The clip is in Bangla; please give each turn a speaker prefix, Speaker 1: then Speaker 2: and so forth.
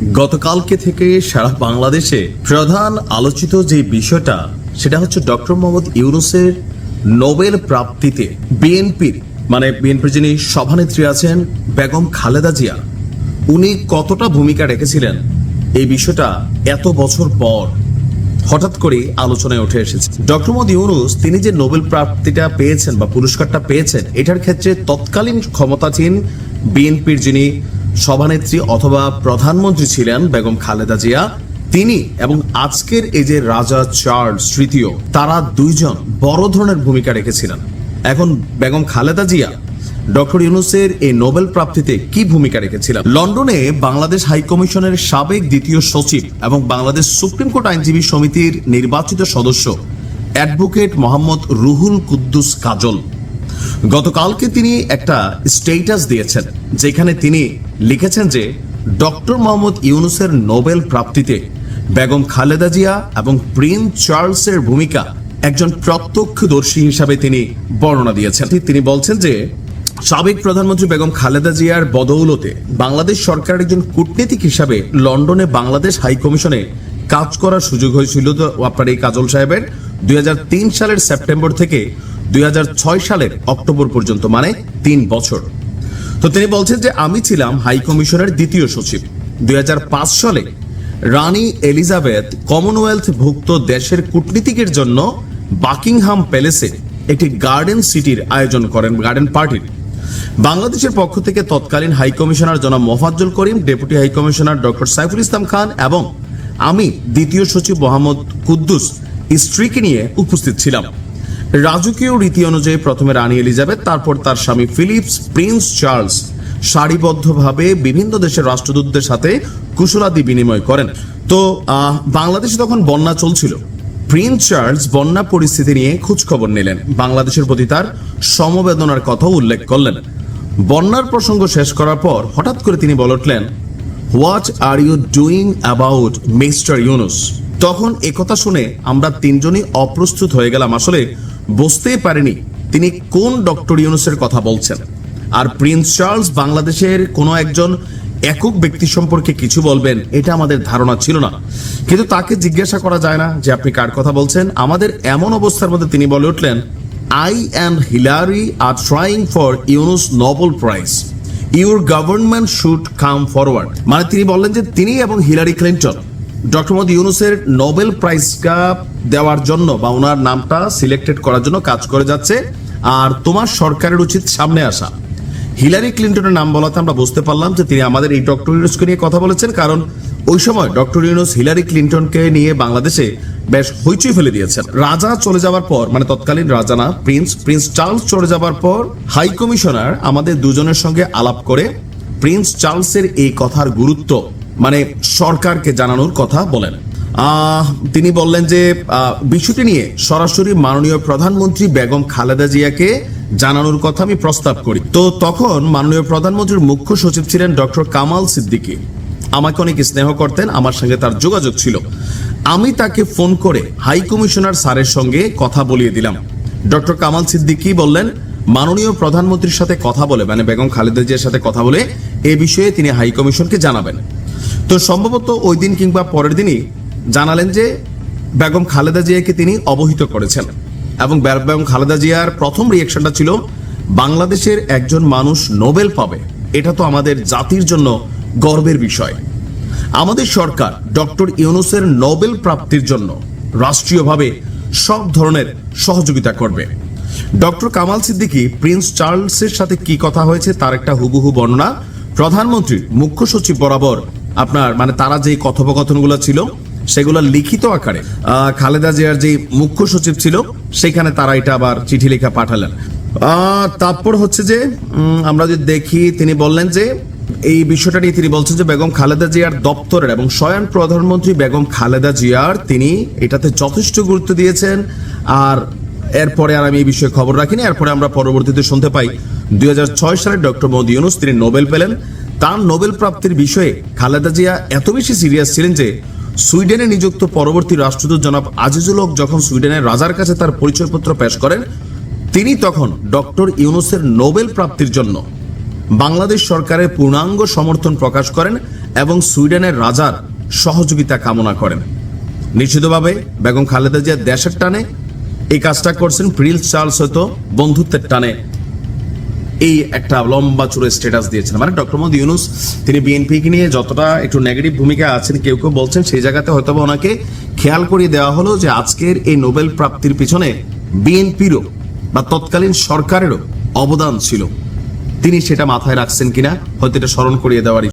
Speaker 1: গতকালকে থেকে সারা বাংলাদেশে প্রধান আলোচিত যে বিষয়টা, সেটা হচ্ছে ডক্টর মোহাম্মদ ইউনুসের নোবেল প্রাপ্তিতে বিএনপির মানে বিএনপির যিনি সভানেত্রী আছেন, বেগম খালেদা জিয়া, উনি কতটা ভূমিকা রেখেছিলেন? এই বিষয়টা এত বছর পর হঠাৎ করে আলোচনায় উঠে এসেছে। ডক্টর মোহাম্মদ ইউনুস, তিনি যে নোবেল প্রাপ্তিটা পেয়েছেন বা পুরস্কারটা পেয়েছেন, এটার ক্ষেত্রে তৎকালীন ক্ষমতাধীন বিএনপির যিনি সভানেত্রী অথবা প্রধানমন্ত্রী ছিলেন বেগম খালেদা জিয়া। তিনি এবং আজকের এই যে রাজা চার্লস তৃতীয়, তারা দুইজন বড় ধরনের ভূমিকা রেখেছিলেন। এখন বেগম খালেদা জিয়া, ডক্টর ইউনুসের এই নোবেল প্রাপ্তিতে কি ভূমিকা রেখেছিলেন? লন্ডনে বাংলাদেশ হাইকমিশনের সাবেক দ্বিতীয় সচিব এবং বাংলাদেশ সুপ্রিম কোর্ট আইনজীবী সমিতির নির্বাচিত সদস্য অ্যাডভোকেট মোহাম্মদ রুহুল কুদ্দুস কাজল। গতকালকে তিনি একটা স্টেটাস দিয়েছেন, যেখানে তিনি লিখেছেন যে, ডক্টর মোহাম্মদ ইউনুসের নোবেল প্রাপ্তিতে বেগম খালেদা জিয়া এবং প্রিন্স চার্লসের ভূমিকা একজন প্রত্যক্ষদর্শী হিসাবে তিনি বর্ণনা দিয়েছেন। তিনি বলছেন যে, সাবেক প্রধানমন্ত্রী বেগম খালেদা জিয়ার বদৌলতে বাংলাদেশ সরকারের একজন কূটনীতিক হিসাবে লন্ডনে বাংলাদেশ হাই কমিশনে কাজ করার সুযোগ হয়েছিল। আপনার এই কাজল সাহেবের দুই হাজার তিন সালের সেপ্টেম্বর থেকে দুই হাজার ছয় সালের অক্টোবর পর্যন্ত মানে তিন বছর। তো তিনি বলছেন যে আমি ছিলাম হাই কমিশনের দ্বিতীয় সচিব। দুই হাজার পাঁচ সালে রানী এলিজাবেথ কমনওয়েলথ ভুক্ত দেশের কূটনীতিকের জন্য বাকিংহাম প্যালেসে একটি গার্ডেন সিটির আয়োজন করেন, গার্ডেন পার্টির বাংলাদেশের পক্ষ থেকে তৎকালীন হাই কমিশনার জনাব Mofazzal Karim, deputy high commissioner doctor Saiful Islam Khan এবং আমি দ্বিতীয় সচিব মোহাম্মদ কুদ্দুস স্ত্রীকে নিয়ে উপস্থিত ছিলাম। রাজকীয় রীতি অনুযায়ী প্রথমে রানী এলিজাবেথ, তারপর তার স্বামী ফিলিপস, প্রিন্স চার্লস। সারিবদ্ধভাবে বিভিন্ন দেশের রাষ্ট্রদূতদের সাথে কুশলাদি বিনিময় করেন। তো বাংলাদেশে তখন বন্যা চলছিল। প্রিন্স চার্লস বন্যা পরিস্থিতি নিয়ে খোঁজখবর নিলেন। বাংলাদেশের প্রতি তার সমবেদনার কথাও উল্লেখ করলেন। বন্যার প্রসঙ্গ শেষ করার পর হঠাৎ করে তিনি বলে উঠলেন what are you doing about mister Yunus তখন একথা শুনে আমরা তিনজনই অপ্রস্তুত হয়ে গেলাম। আসলে বুঝতেই পারেনি তিনি কোন ডক্টর ইউনুসের কথা বলছেন। আর প্রিন্স চার্লস বাংলাদেশের কোনো একজন একক ব্যক্তি সম্পর্কে কিছু বলবেন, এটা আমাদের ধারণা ছিল না। কিন্তু তাকে জিজ্ঞাসা করা যায় না যে আপনি কার কথা বলছেন। আমাদের এমন অবস্থার মধ্যে তিনি বলে উঠলেন I and Hillary are trying for Yunus Nobel prize your government should come forward মানে তিনি বললেন যে তিনি এবং হিলারি ক্লিন্টন ডক্টর মোহাম্মদ ইউনুসের নোবেল প্রাইজটা দেওয়ার জন্য বা ওনার নামটা সিলেক্টেড করার জন্য কাজ করে যাচ্ছে। আর তোমার সরকারের উচিত সামনে আসা। হিলারি ক্লিন্টনের নাম বলাতে আমরা বুঝতে পারলাম যে তিনি আমাদের এই ডক্টর ইউনুসকে নিয়ে কথা বলেছেন, কারণ ওই সময় ডক্টর ইউনুস হিলারি ক্লিন্টনকে নিয়ে বাংলাদেশে বেশ হইচই ফেলে দিয়েছেন। রাজা চলে যাওয়ার পর মানে তৎকালীন রাজা না, প্রিন্স প্রিন্স চার্লস চলে যাওয়ার পর হাই কমিশনার আমাদের দুজনের সঙ্গে আলাপ করে প্রিন্স চার্লসের এই কথার গুরুত্ব মানে সরকারকে জানানোর কথা বলেন। তিনি বললেন যে বিষয়টি নিয়ে সরাসরি মাননীয় প্রধানমন্ত্রী বেগম খালেদা জিয়াকে জানানোর কথা আমি প্রস্তাব করি। তো তখন মাননীয় প্রধানমন্ত্রীর মুখ্য সচিব ছিলেন ডক্টর কামাল সিদ্দিকী। আমাকে অনেক স্নেহ করতেন, আমার সঙ্গে তার যোগাযোগ ছিল। আমি তাকে ফোন করে হাই কমিশনার স্যারের সঙ্গে কথা বলিয়ে দিলাম। ডক্টর কামাল সিদ্দিকী বললেন, মাননীয় প্রধানমন্ত্রীর সাথে কথা বলে মানে বেগম খালেদা জিয়ার সাথে কথা বলে এ বিষয়ে তিনি হাই কমিশনকে জানাবেন। তো সম্ভবত ওই দিন কিংবা পরের দিনই জানালেন যে বেগম খালেদা জিয়াকে তিনি অবহিত করেছেন এবং বেগম খালেদা জিয়ার প্রথম রিয়েকশনটা ছিল, বাংলাদেশের একজন মানুষ নোবেল পাবে, এটা তো আমাদের জাতির জন্য গর্বের বিষয়। আমাদের সরকার ডক্টর ইউনুসের নোবেল প্রাপ্তির জন্য রাষ্ট্রীয়ভাবে সব ধরনের সহযোগিতা করবে। ডক্টর কামাল সিদ্দিকী, প্রিন্স চার্লসের সাথে কি কথা হয়েছে তার একটা হুবহু বর্ণনা। প্রধানমন্ত্রীর মুখ্য সচিব বরাবর আপনার মানে তারা যে কথোপকথনগুলো ছিল সেগুলো লিখিত আকারে খালেদা জিয়ার যে মুখ্য সচিব ছিল, সেখানে তারা এটা আবার চিঠি লেখা পাঠালেন। তারপর হচ্ছে যে আমরা যদি দেখি, তিনি বললেন যে, এই বিষয়টা নিয়ে তিনি বলছেন যে, বেগম খালেদা জিয়ার দপ্তরের এবং স্বয়ং প্রধানমন্ত্রী বেগম খালেদা জিয়ার তিনি এটাতে যথেষ্ট গুরুত্ব দিয়েছেন। আর এরপরে আর আমি এই বিষয়ে খবর রাখিনি। এরপরে আমরা পরবর্তীতে শুনতে পাই, দুই হাজার ছয় সালে ডক্টর মোদী ইউনুস তিনি নোবেল পেলেন। তার নোবেল প্রাপ্তির বিষয়ে খালেদা জিয়া এত বেশি সিরিয়াস ছিলেন যে সুইডেনে নিযুক্ত পরবর্তী রাষ্ট্রদূত জনাব আজিজুল হক যখন সুইডেনের রাজার কাছে তার পরিচয়পত্র পেশ করেন, তিনি তখন ডক্টর ইউনুসের নোবেল প্রাপ্তির জন্য বাংলাদেশ সরকারের পূর্ণাঙ্গ সমর্থন প্রকাশ করেন এবং সুইডেনের রাজার সহযোগিতা কামনা করেন। নিশ্চিতভাবে বেগম খালেদা জিয়া দেশের টানে এই কাজটা করছেন প্রিন্স চার্লস হয়তো বন্ধুত্বের টানে এই একটা লম্বা চুরে স্ট্যাটাস দিয়েছেন। মানে ডক্টর মোহাম্মদ ইউনুস, তিনি বিএনপিকে নিয়ে যতটা একটু নেগেটিভ ভূমিকা আছেন, কেউ কেউ বলছেন সেই জায়গাতে হয়তো ওনাকে খেয়াল করিয়ে দেওয়া হলো যে আজকের এই নোবেল প্রাপ্তির পিছনে বিএনপিরও বা তৎকালীন সরকারেরও অবদান ছিল। তিনি সেটা মাথায় রাখছেন কিনা, হয়তো এটা স্মরণ করিয়ে দেওয়ারই